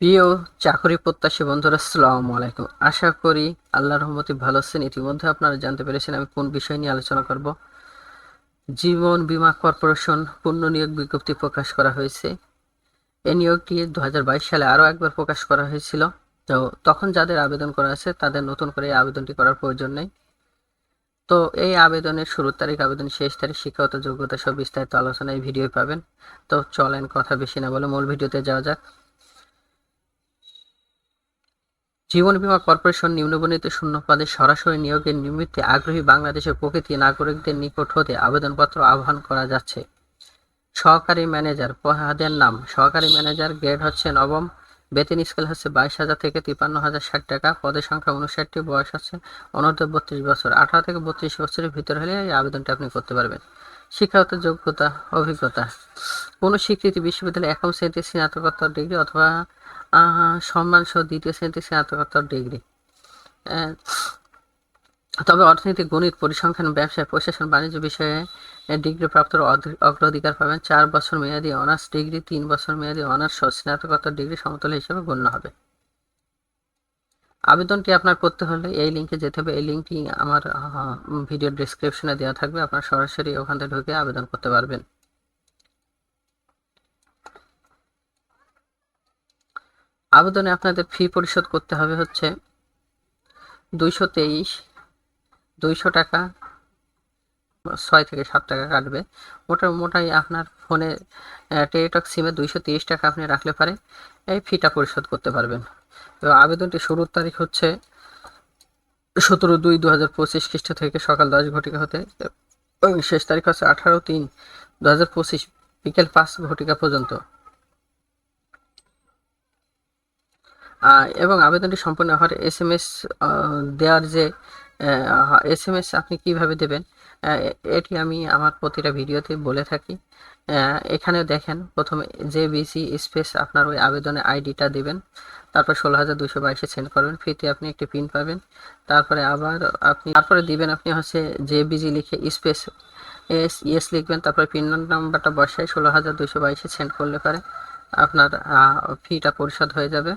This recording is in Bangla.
প্রিয় চাকরি প্রত্যাশী বন্ধুরা, আসসালামু আলাইকুম। আশা করি আল্লাহর রহমতে ভালো আছেন। ইতিমধ্যে আপনারা জানতে পেরেছেন আমি কোন বিষয় নিয়ে আলোচনা করব। জীবন বীমা কর্পোরেশন পূর্ণ নিয়োগ বিজ্ঞপ্তি প্রকাশ করা হয়েছে। এই নিয়োগটি দু হাজার বাইশ সালে আরও একবার প্রকাশ করা হয়েছিল। তো তখন যাদের আবেদন করা আছে, তাদের নতুন করে এই আবেদনটি করার প্রয়োজন নেই। তো এই আবেদনের শুরুর তারিখ আবেদন শেষ তারিখ, শিক্ষাগত যোগ্যতা সব বিস্তারিত আলোচনা এই ভিডিও পাবেন। তো চলেন কথা বেশি না বলে মূল ভিডিওতে যাওয়া যাক। জীবন বীমা কর্পোরেশন নিম্নবর্ণিত শূন্য পদে সরাসরি নিয়োগের নিমিত্তে আগ্রহী বাংলাদেশের প্রকৃতি নাগরিকদের নিকট হতে আবেদনপত্র আহ্বান করা যাচ্ছে। সহকারী ম্যানেজার পদের নাম। সহকারী ম্যানেজার গ্রেড হচ্ছে নবম। বেতন স্কেল হচ্ছে বাইশ হাজার থেকে তিপ্পান্ন হাজার ষাট টাকা। পদের সংখ্যা উনষাটটি। বয়স হচ্ছে অনূর্ধ্ব বত্রিশ বছর। আঠারো থেকে বত্রিশ বছরের ভিতরে হলে এই আবেদনটি আপনি করতে পারবেন। শিক্ষাগত যোগ্যতা, অভিজ্ঞতা। কোনো স্বীকৃতি বিশ্ববিদ্যালয়ে একম শ্রেণীতে স্নাতকোত্তর ডিগ্রি অথবা আহ, সম্মানসহ দ্বিতীয় শ্রেণীতে স্নাতকোত্তর ডিগ্রি। তবে অর্থনীতি গণিত পরিসংখ্যান ব্যবসা প্রশাসন বাণিজ্য বিষয়ে ডিগ্রি প্রাপ্তর অগ্রাধিকার পাবেন। চার বছর মেয়াদী অনার্স ডিগ্রি তিন বছর মেয়াদী অনার্স ও স্নাতকোত্তর ডিগ্রি সমতল হিসেবে গণ্য হবে। আবেদনটি আপনার করতে হলে এই লিঙ্কে যেতে হবে। এই লিঙ্কটি আমার ভিডিও ডিসক্রিপশনে দেওয়া থাকবে। আপনার সরাসরি ওখান থেকে ঢুকে আবেদন করতে পারবেন। আবেদনে আপনাদের ফি পরিশোধ করতে হবে হচ্ছে দুইশো তেইশ, দুইশো টাকা, ছয় থেকে সাত টাকা কাটবে। মোটা মোটাই আপনার ফোনে টেলিটক সিমে দুইশো তিরিশ টাকা আপনি রাখলে পারে এই ফিটা পরিশোধ করতে পারবেন। তো আবেদনটি শুরুর তারিখ হচ্ছে সতেরো দুই দু হাজার পঁচিশ খ্রিস্ট থেকে সকাল দশ ঘটিকা হতে এবং শেষ তারিখ হচ্ছে আঠারো তিন দু হাজার পঁচিশ বিকেল পাঁচ ঘটিকা পর্যন্ত। এবং আবেদনটি সম্পূর্ণ হওয়ার এস এম এস দেওয়ার যে এস এম এস আপনি কীভাবে দেবেন এটি আমি আমার প্রতিটা ভিডিওতে বলে থাকি। এখানে দেখেন, প্রথমে যে বিসি স্পেস আপনার ওই আবেদনের আইডিটা দেবেন, তারপর ষোলো হাজার দুশো বাইশে সেন্ড করবেন, ফ্রিতে আপনি একটি পিন পাবেন, তারপরে আবার আপনি, তারপরে দিবেন আপনি হচ্ছে যে বিজি লিখে স্পেস, এস, ইয়েস লিখবেন, তারপরে পিন নাম্বারটা বসায় ষোলো হাজার দুশো বাইশে সেন্ড করলে পারে আপনার ফিটা পরিশোধ হয়ে যাবে।